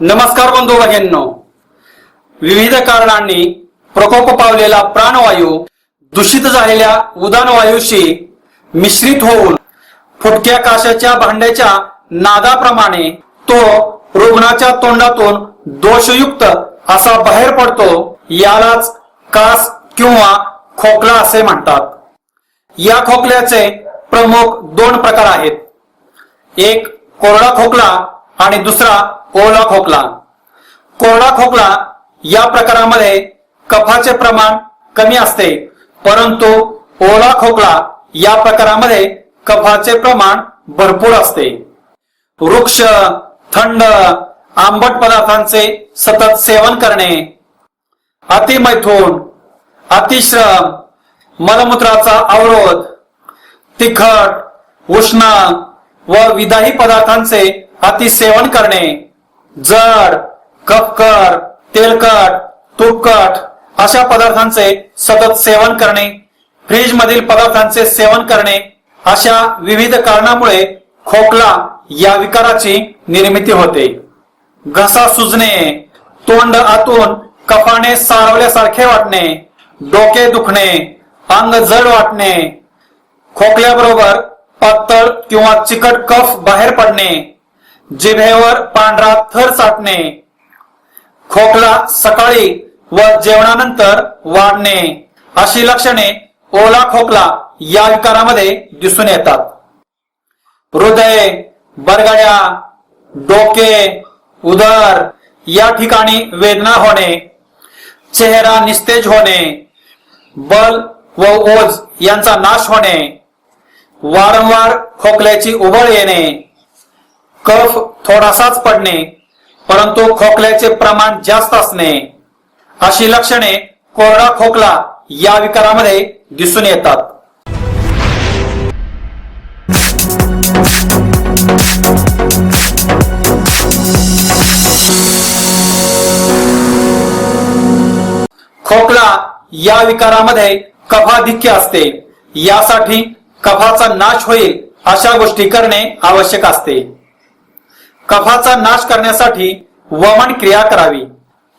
नमस्कार बंधू भगिनो विविध कारणांनी प्रकोप पावलेला प्राणवायू दूषित झालेल्या उदान वायूशी मिश्रित होऊन फुटक्या काशाच्या भांड्याच्या नादाप्रमाणे तो रुग्णाच्या तोंडातून दोषयुक्त असा बाहेर पडतो यालाच कास किंवा खोकला असे म्हणतात. या खोकल्याचे प्रमुख दोन प्रकार आहेत. एक कोरडा खोकला आणि दुसरा ओला खोकला. कोरडा खोकला या प्रकारामध्ये कफाचे प्रमाण कमी असते परंतु ओला खोकला या प्रकारामध्ये कफाचे प्रमाण भरपूर असते. वृक्ष थंड आंबट पदार्थांचे सतत सेवन करणे अतिमैथून अतिश्रम मलमूत्राचा अवरोध तिखट उष्ण व विदाही पदार्थांचे हाती सेवन करणे जड कपकर तेलकट तुपकट अशा पदार्थांचे सतत सेवन करणे फ्रीज मधील पदार्थांचे सेवन करणे अशा विविध कारणामुळे खोकला या विकाराची निर्मिती होते. घसा सुजणे तोंड आतून कफाने सारवल्यासारखे वाटणे डोके दुखणे अंग जड वाटणे खोकल्याबरोबर पातळ किंवा चिकट कफ बाहेर पडणे जिभेवर पांढरा थर साठणे खोकला सकाळी व जेवणानंतर वाढणे अशी लक्षणे ओला खोकला या विकारामध्ये दिसून येतात. हृदय बरगड्या डोके उदर या ठिकाणी वेदना होणे चेहरा निस्तेज होणे बल व ओज यांचा नाश होणे वारंवार खोकल्याची उबळ येणे कफ थोडासाच पडणे परंतु खोकल्याचे प्रमाण जास्त असणे अशी लक्षणे कोरडा खोकला या विकारामध्ये दिसून येतात. खोकला या विकारामध्ये कफाधिक्य असते. यासाठी कफाचा नाश होईल अशा गोष्टी करणे आवश्यक असते. कफाचा नाश करण्यासाठी वमन क्रिया करावी.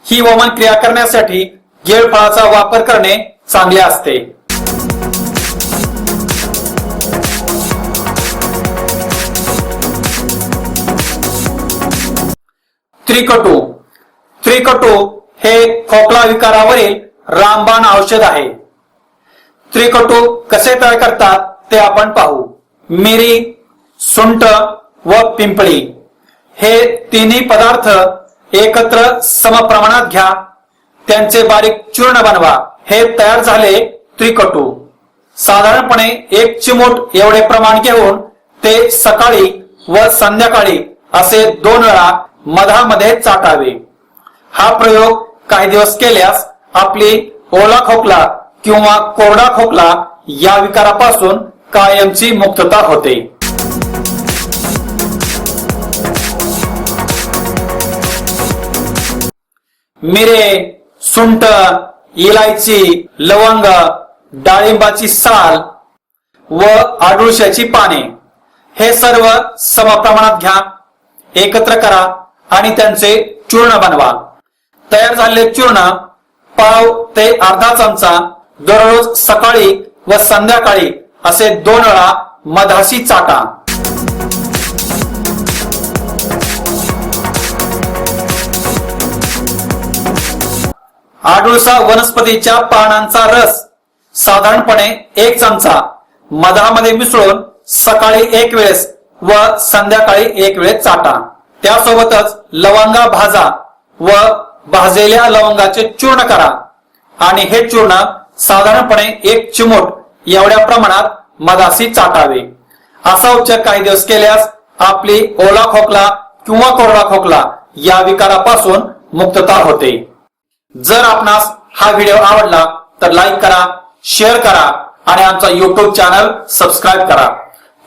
ही वमन क्रिया करण्यासाठी गेळफळाचा वापर करणे चांगले असते. त्रिकटू. त्रिकटू हे खोकला विकारावरील रामबाण औषध आहे. त्रिकटू कसे तयार करतात ते आपण पाहू. मिरी सुंट व पिंपळी. हे तिन्ही पदार्थ एकत्र समप्रमाणात घ्या. त्यांचे बारीक चूर्ण बनवा. हे तयार झाले त्रिकटू. साधारणपणे एक चिमूट एवढे प्रमाण घेऊन ते सकाळी व संध्याकाळी असे दोन वेळा मधामध्ये चाटावे. हा प्रयोग काही दिवस केल्यास आपली ओला खोकला किंवा कोरडा खोकला या विकारापासून कायमची मुक्तता होते. मिरे सुंट इलायची लवंग डाळिंबाची साल व आडुळशाची पाने हे सर्व समप्रमाणात घ्या एकत्र करा आणि त्यांचे चूर्ण बनवा. तयार झालेले चूर्ण पाव ते अर्धा चमचा दररोज सकाळी व संध्याकाळी असे दोन वेळा मधाशी चाटा. आडुळसा वनस्पतीच्या पानांचा रस साधारणपणे एक चमचा. मधामध्ये मिसळून सकाळी एक वेळेस व संध्याकाळी एक वेळेस चाटा. त्यासोबतच लवंगा भाजा व भाजलेल्या लवंगाचे चूर्ण करा. आणि हे चूर्ण साधारणपणे एक चिमूट एवढ्या प्रमाणात मधाशी चाटावे. असा उपचार काही दिवस केल्यास आपली ओला खोकला किंवा कोरडा खोकला या विकारापासून मुक्तता होते. जर आपणास हा व्हिडिओ आवडला तर लाईक करा शेअर करा आणि आमचा युट्यूब चॅनल सबस्क्राईब करा.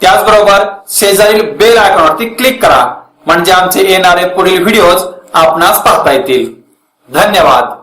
त्याचबरोबर शेजारील बेल आयकॉनवरती क्लिक करा म्हणजे आमचे येणारे पुढील व्हिडिओज आपणास पाहता येतील. धन्यवाद.